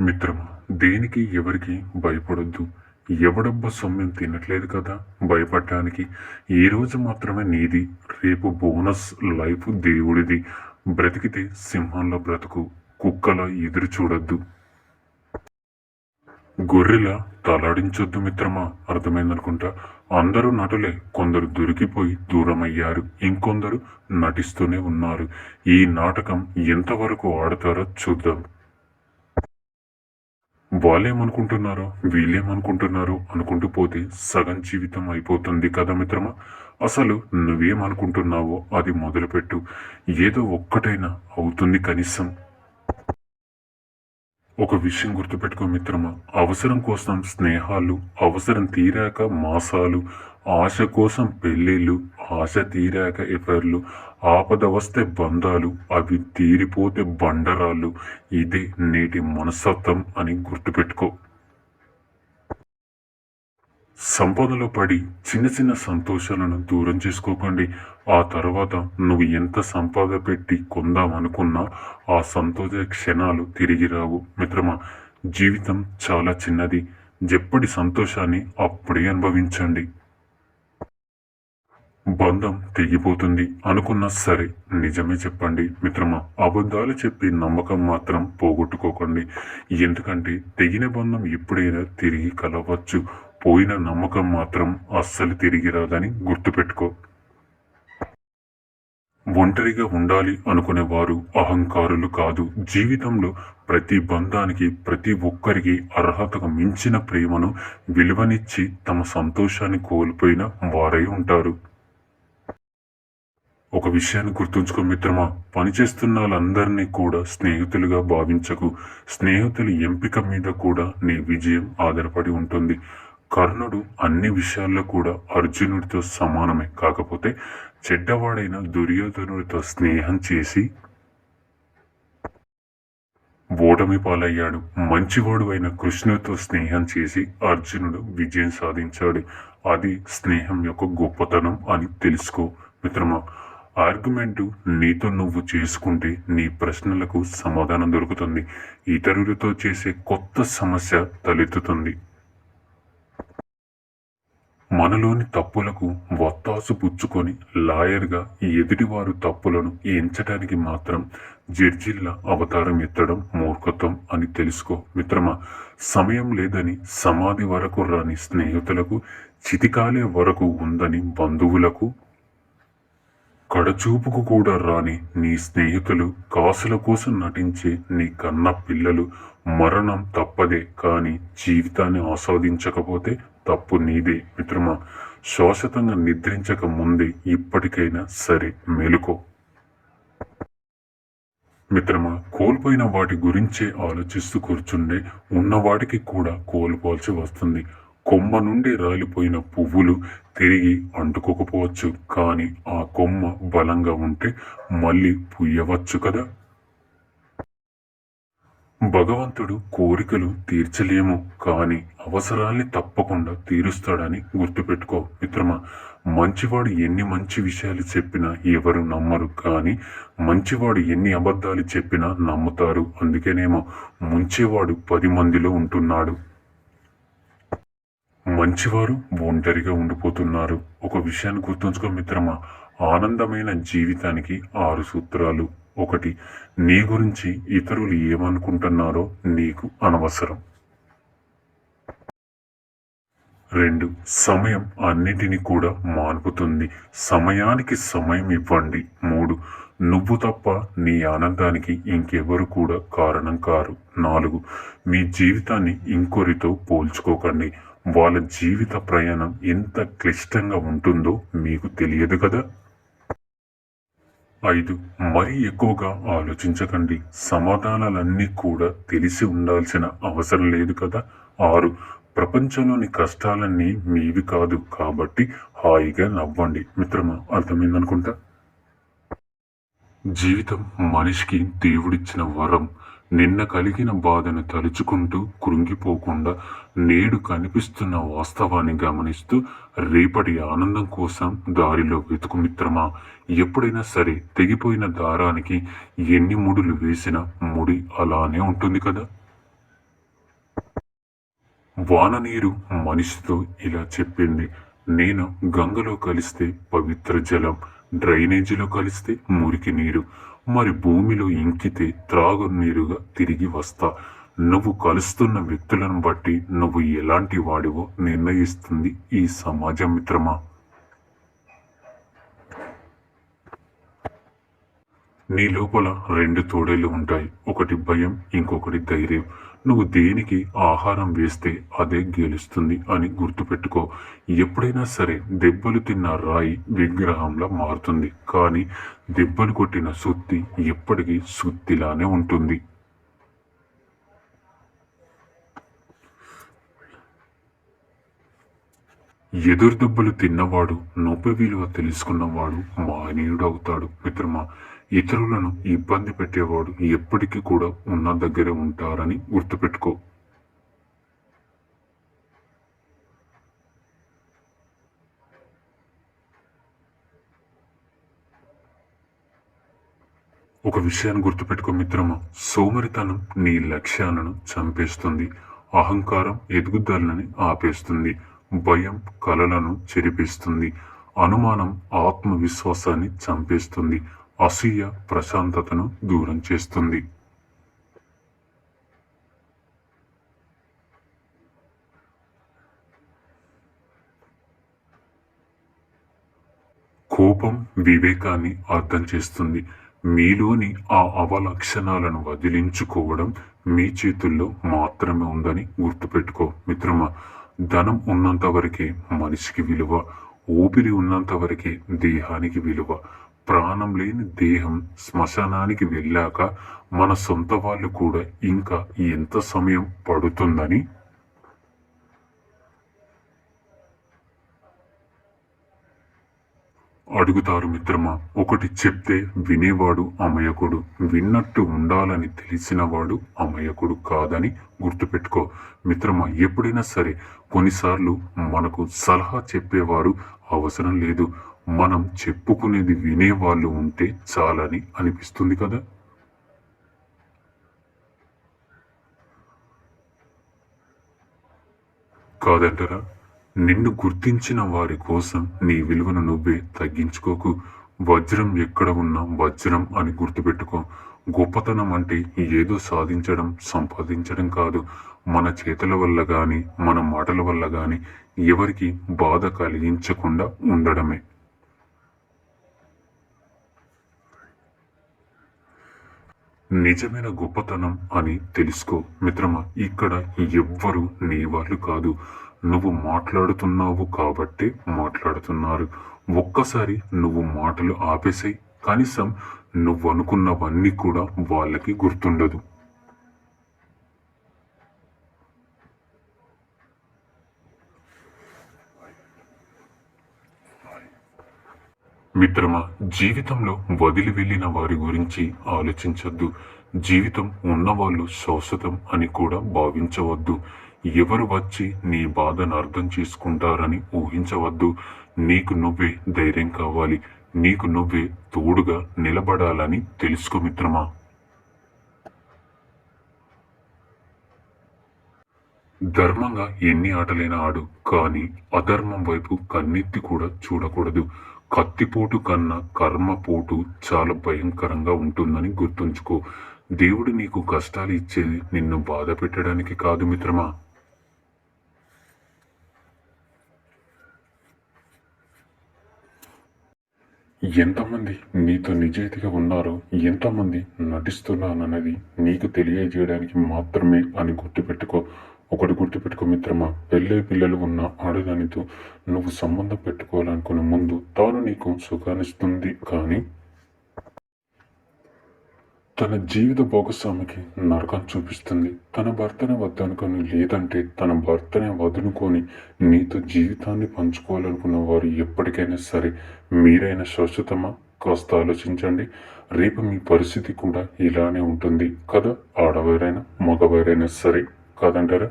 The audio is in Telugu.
మిత్రమా దేనికి ఎవరికి భయపడొద్దు? ఎవడబ్బ సొమ్యం తినట్లేదు కదా? భయపడటానికి ఈ రోజు మాత్రమే నీది రేపు బోనస్ లైఫ్ దేవుడిది. బ్రతికితే సింహంలో బ్రతుకు కుక్కల ఎదురు చూడొద్దు. గొర్రెల తలాడించొద్దు మిత్రమా? అర్థమైందనుకుంటా. అందరూ నటులే కొందరు దొరికిపోయి దూరమయ్యారు ఇంకొందరు నటిస్తూనే ఉన్నారు. ఈ నాటకం ఎంతవరకు ఆడతారో చూద్దాం. వాళ్ళేమనుకుంటున్నారో వీళ్ళేమనుకుంటున్నారో అనుకుంటూ పోతే సగం జీవితం అయిపోతుంది కదా మిత్రమా? అసలు నువ్వేమనుకుంటున్నావో అది మొదలుపెట్టు. ఏదో ఒక్కటైనా అవుతుంది కనీసం. ఒక విషయం గుర్తుపెట్టుకో మిత్రమా. అవసరం కోసం స్నేహాలు అవసరం తీరాక మాసాలు ఆశ కోసం పెళ్ళిళ్ళు ఆశ తీరాక ఎఫర్లు ఆపద వస్తే బంధాలు అవి తీరిపోతే బండరాళ్ళు. ఇదే నేటి మనస్తత్వం అని గుర్తుపెట్టుకో. సంపదలో పడి చిన్న చిన్న సంతోషాలను దూరం చేసుకోకండి. ఆ తర్వాత నువ్వు ఎంత సంపాద పెట్టి కొందామనుకున్నా ఆ సంతోష క్షణాలు తిరిగి రావు. మిత్రమా జీవితం చాలా చిన్నది. ఎప్పటి సంతోషాన్ని అప్పుడే అనుభవించండి. బంధం తెగిపోతుంది. అనుకున్నా సరే నిజమే చెప్పండి. మిత్రమా అబద్ధాలు చెప్పి నమ్మకం మాత్రం పోగొట్టుకోకండి. ఎందుకంటే తెగిన బంధం ఎప్పుడైనా తిరిగి కలవచ్చు. పోయిన నమ్మకం మాత్రం అస్సలు తిరిగి రాదని గుర్తుపెట్టుకో. ఒంటరిగా ఉండాలి అనుకునేవారు అహంకారులు కాదు. జీవితంలో ప్రతి బంధానికి ప్రతి ఒక్కరికి అర్హతకు మించిన ప్రేమను విలువనిచ్చి తమ సంతోషాన్ని కోల్పోయిన వారై ఉంటారు. ఒక విషయాన్ని గుర్తుంచుకో మిత్రమా. పనిచేస్తున్న వాళ్ళందరినీ కూడా స్నేహితులుగా భావించకు. స్నేహితుల ఎంపిక మీద కూడా నీ విజయం ఆధారపడి ఉంటుంది. కర్ణుడు అన్ని విషయాల్లో కూడా అర్జునుడితో సమానమే. కాకపోతే చెడ్డవాడైన దుర్యోధనుడితో స్నేహం చేసి ఓటమి పాలయ్యాడు. మంచివాడు అయిన కృష్ణుడితో స్నేహం చేసి అర్జునుడు విజయం సాధించాడు. అది స్నేహం యొక్క గొప్పతనం అని తెలుసుకో. మిత్రమా ఆర్గ్యుమెంటు నీతో నువ్వు చేసుకుంటే నీ ప్రశ్నలకు సమాధానం దొరుకుతుంది. ఇతరులతో చేసే కొత్త సమస్య తలెత్తుతుంది. మనలోని తప్పులకు వత్తాసు పుచ్చుకొని లాయర్గా ఎదుటివారు తప్పులను ఎంచడానికి మాత్రం జడ్జిల్లా అవతారం ఎత్తడం మూర్ఖత్వం అని తెలుసుకో. మిత్రమా సమయం లేదని సమాధి వరకు రాని స్నేహితులకు చితికాలే వరకు ఉందని బంధువులకు కడచూపుకు కూడా రాని నీ స్నేహితులు కాసుల కోసం నటించే నీ కన్న పిల్లలు మరణం తప్పదే కానీ జీవితాన్ని ఆస్వాదించకపోతే తప్పు నీదే మిత్రమా. శాశ్వతంగా నిద్రించక ముందే ఇప్పటికైనా సరే మేలుకో. మిత్రమా కోల్పోయిన వాటి గురించే ఆలోచిస్తూ కూర్చుండే ఉన్నవాటికి కూడా కోల్పోవాల్సి వస్తుంది. కొమ్మ నుండి రాలిపోయిన పువ్వులు తిరిగి అంటుకోకపోవచ్చు. కానీ ఆ కొమ్మ బలంగా ఉంటే మళ్ళీ పుయ్యవచ్చు కదా. భగవంతుడు కోరికలు తీర్చలేము కానీ అవసరాల్ని తప్పకుండా తీరుస్తాడని గుర్తుపెట్టుకో మిత్రమా. మంచివాడు ఎన్ని మంచి విషయాలు చెప్పినా ఎవరు నమ్మరు కానీ మంచివాడు ఎన్ని అబద్ధాలు చెప్పినా నమ్ముతారు. అందుకేనేమో ముంచేవాడు పది మందిలో ఉంటున్నాడు. మంచివారు ఒంటరిగా ఉండిపోతున్నారు. ఒక విషయాన్ని గుర్తుంచుకో మిత్రమా. ఆనందమైన జీవితానికి ఆరు సూత్రాలు. ఒకటి నీ గురించి ఇతరులు ఏమనుకుంటున్నారో నీకు అనవసరం. రెండు సమయం అన్నిటినీ కూడా మాన్పుతుంది. సమయానికి సమయం ఇవ్వండి. మూడు నువ్వు తప్ప నీ ఆనందానికి ఇంకెవరు కూడా కారణం కారు. నాలుగు మీ జీవితాన్ని ఇంకొరితో పోల్చుకోకండి. వాళ్ళ జీవిత ప్రయాణం ఎంత క్లిష్టంగా ఉంటుందో మీకు తెలియదు కదా? ఐదు. మరీ ఎక్కువగా ఆలోచించకండి. సమాధానాలన్నీ కూడా తెలిసి ఉండాల్సిన అవసరం లేదు కదా? ఆరు. ప్రపంచంలోని కష్టాలన్నీ మీవి కాదు. కాబట్టి హాయిగా నవ్వండి. మిత్రమా అర్థమైందనుకుంటా? జీవితం మనిషికి దేవుడిచ్చిన వరం. నిన్న కలిగిన బాధను తలుచుకుంటూ కృంగిపోకుండా నేడు కనిపిస్తున్న వాస్తవాన్ని గమనిస్తూ రేపటి ఆనందం కోసం దారిలో వెతుకు మిత్రమా. ఎప్పుడైనా సరే తెగిపోయిన దారానికి ఎన్ని ముడులు వేసినా ముడి అలానే ఉంటుంది కదా. వాన నీరు మనిషితో ఇలా చెప్పింది. నేను గంగలో కలిస్తే పవిత్ర జలం డ్రైనేజీలో కలిస్తే మురికి నీరు. మరి భూమిలో ఇంకితే త్రాగు నీరుగా తిరిగి వస్తా. నువ్వు కలుస్తున్న వ్యక్తులను బట్టి నువ్వు ఎలాంటి వాడివో నిర్ణయిస్తుంది ఈ సమాజం మిత్రమా? నీ లోపల రెండు తోడేలు ఉంటాయి. ఒకటి భయం ఇంకొకటి ధైర్యం. నువ్వు దేనికి ఆహారం వేస్తే అదే గెలుస్తుంది అని గుర్తుపెట్టుకో. ఎప్పుడైనా సరే దెబ్బలు తిన్న రాయి విగ్రహంలా మారుతుంది. కానీ దెబ్బలు కొట్టిన సుత్తి ఎప్పటికీ సుత్తిలానే ఉంటుంది. ఎదురు దెబ్బలు తిన్నవాడు నొప్పి విలువ తెలుసుకున్నవాడు మహనీయుడవుతాడు మిత్రమా ఇతరులను ఇబ్బంది పెట్టేవాడు ఎప్పటికీ కూడా ఉన్న దగ్గరే ఉంటారని గుర్తుపెట్టుకో. ఒక విషయాన్ని గుర్తుపెట్టుకో మిత్రమా సోమరితనం నీ లక్ష్యాలను చంపేస్తుంది. అహంకారం ఎదుగుదలని ఆపేస్తుంది. భయం కలలను చెరిపిస్తుంది. అనుమానం ఆత్మవిశ్వాసాన్ని చంపేస్తుంది. అసూయ ప్రశాంతతను దూరం చేస్తుంది. కోపం వివేకాన్ని అర్థం చేస్తుంది. మీలోని ఆ అవలక్షణాలను వదిలించుకోవడం మీ చేతుల్లో మాత్రమే ఉందని గుర్తుపెట్టుకో మిత్రమా. ధనం ఉన్నంత వరకే మనిషికి విలువ ఊపిరి ఉన్నంత వరకే దేహానికి విలువ ప్రాణం లేని దేహం శ్మశానానికి వెళ్ళాక మన సొంత వాళ్ళు కూడా ఇంకా ఎంత సమయం పడుతుందని అడుగుతారు మిత్రమా ఒకటి చెప్తే వినేవాడు అమయకుడు విన్నట్టు ఉండాలని తెలిసినవాడు అమయకుడు కాదని గుర్తుపెట్టుకో. మిత్రమా ఎప్పుడైనా సరే కొన్నిసార్లు మనకు సలహా చెప్పేవారు అవసరం లేదు. మనం చెప్పుకునేది వినేవాళ్ళు ఉంటే చాలని అనిపిస్తుంది కదా? కాదంటారా? నిన్ను గుర్తించిన వారి కోసం నీ విలువను నువ్వే తగ్గించుకోకు. వజ్రం ఎక్కడ ఉన్నా వజ్రం అని గుర్తుపెట్టుకో. గొప్పతనం అంటే ఏదో సాధించడం సంపాదించడం కాదు. మన చేతుల వల్ల కానీ మన మాటల వల్ల కానీ ఎవరికి బాధ కలిగించకుండా ఉండడమే. నిజమైన గొప్పతనం అని తెలుసుకో. మిత్రమా ఇక్కడ ఎవ్వరు నీ వాళ్ళు కాదు. నువ్వు మాట్లాడుతున్నావు కాబట్టి మాట్లాడుతున్నారు. ఒక్కసారి నువ్వు మాటలు ఆపేసాయి. కనీసం నువ్వు అనుకున్నవన్నీ కూడా వాళ్ళకి గుర్తుండదు. మిత్రమా జీవితంలో వదిలి వెళ్ళిన వారి గురించి ఆలోచించొద్దు. జీవితం ఉన్నవాళ్ళు శాశ్వతం అని కూడా భావించవద్దు. ఎవరు వచ్చి నీ బాధను అర్థం చేసుకుంటారని ఊహించవద్దు. నీకు నువ్వే ధైర్యం కావాలి. నీకు నువ్వే తోడుగా నిలబడాలని తెలుసుకో మిత్రమా. ధర్మంగా ఎన్ని ఆటలైనా ఆడు కానీ అధర్మం వైపు కన్నెత్తి కూడా చూడకూడదు. కత్తిపోటు కన్నా కర్మపోటు చాలా భయంకరంగా ఉంటుందని గుర్తుంచుకో. దేవుడు నీకు కష్టాలు ఇచ్చేది నిన్ను బాధ పెట్టడానికి కాదు మిత్రమా. ఎంతమంది నీతో నిజాయితీగా ఉన్నారో ఎంతమంది నటిస్తున్నానన్నది నీకు తెలియజేయడానికి మాత్రమే అని గుర్తుపెట్టుకో. ఒకటి గుర్తుపెట్టుకో మిత్రమా పెళ్ళే పిల్లలు ఉన్న ఆడదానితో నువ్వు సంబంధం పెట్టుకోవాలనుకునే ముందు తాను నీకు సుఖాన్నిస్తుంది. కానీ తన జీవిత భాగస్వామికి నరకం చూపిస్తుంది. తన భర్తనే వద్దనుకొని లేదంటే తన భర్తనే వదులుకొని నీతో జీవితాన్ని పంచుకోవాలనుకున్న వారు ఎప్పటికైనా సరే మీరైనా శాశ్వతమా? కాస్త ఆలోచించండి. రేపు మీ పరిస్థితి కూడా ఇలానే ఉంటుంది కదా? ఆడవారైనా మగవారైనా సరే కాదంటారా?